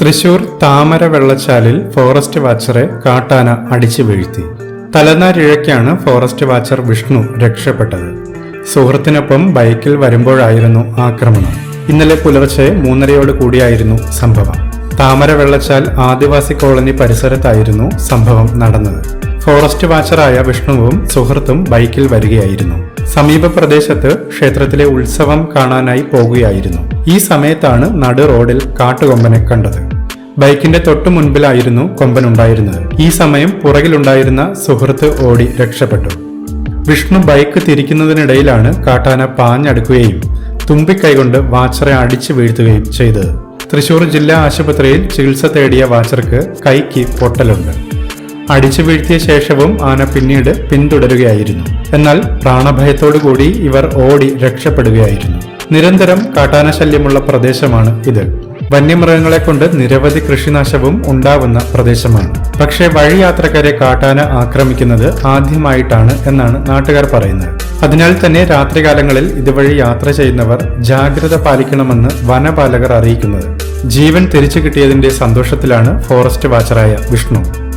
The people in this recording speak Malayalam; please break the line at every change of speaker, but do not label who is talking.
തൃശൂർ താമര വെള്ളച്ചാലിൽ ഫോറസ്റ്റ് വാച്ചറെ കാട്ടാന അടിച്ചു വീഴ്ത്തി. തലനാരിഴയ്ക്കാണ് ഫോറസ്റ്റ് വാച്ചർ വിഷ്ണു രക്ഷപ്പെട്ടത്. സുഹൃത്തിനൊപ്പം ബൈക്കിൽ വരുമ്പോഴായിരുന്നു ആക്രമണം. ഇന്നലെ പുലർച്ചെ മൂന്നരയോട് കൂടിയായിരുന്നു സംഭവം. താമര വെള്ളച്ചാൽ ആദിവാസി കോളനി പരിസരത്തായിരുന്നു സംഭവം നടന്നത്. ഫോറസ്റ്റ് വാച്ചറായ വിഷ്ണുവും സുഹൃത്തും ബൈക്കിൽ വരികയായിരുന്നു. സമീപ പ്രദേശത്ത് ക്ഷേത്രത്തിലെ ഉത്സവം കാണാനായി പോകുകയായിരുന്നു. ഈ സമയത്താണ് നടു റോഡിൽ കാട്ടുകൊമ്പനെ കണ്ടത്. ബൈക്കിന്റെ തൊട്ടു മുൻപിലായിരുന്നു കൊമ്പൻ ഉണ്ടായിരുന്നത് ഈ സമയം പുറകിലുണ്ടായിരുന്ന സുഹൃത്ത് ഓടി രക്ഷപ്പെട്ടു. വിഷ്ണു ബൈക്ക് തിരിക്കുന്നതിനിടയിലാണ് കാട്ടാന പാഞ്ഞടുക്കുകയും തുമ്പിക്കൈകൊണ്ട് വാച്ചറെ അടിച്ചു വീഴ്ത്തുകയും ചെയ്തത്. തൃശൂർ ജില്ലാ ആശുപത്രിയിൽ ചികിത്സ തേടിയ വാച്ചർക്ക് കൈക്ക് പൊട്ടലുണ്ട്. അടിച്ചു വീഴ്ത്തിയ ശേഷവും ആന പിന്നീട് പിന്തുടരുകയായിരുന്നു. എന്നാൽ പ്രാണഭയത്തോടു കൂടി ഇവർ ഓടി രക്ഷപ്പെടുകയായിരുന്നു. നിരന്തരം കാട്ടാനശല്യമുള്ള പ്രദേശമാണ് ഇത്. വന്യമൃഗങ്ങളെ കൊണ്ട് നിരവധി കൃഷിനാശവും ഉണ്ടാവുന്ന പ്രദേശമാണ്. പക്ഷേ വഴിയാത്രക്കാരെ കാട്ടാന ആക്രമിക്കുന്നത് ആദ്യമായിട്ടാണ് എന്നാണ് നാട്ടുകാർ പറയുന്നത്. അതിനാൽ തന്നെ രാത്രികാലങ്ങളിൽ ഇതുവഴി യാത്ര ചെയ്യുന്നവർ ജാഗ്രത പാലിക്കണമെന്ന് വനപാലകർ അറിയിക്കുന്നത്. ജീവൻ തിരിച്ചു കിട്ടിയതിന്റെ സന്തോഷത്തിലാണ് ഫോറസ്റ്റ് വാച്ചറായ വിഷ്ണു.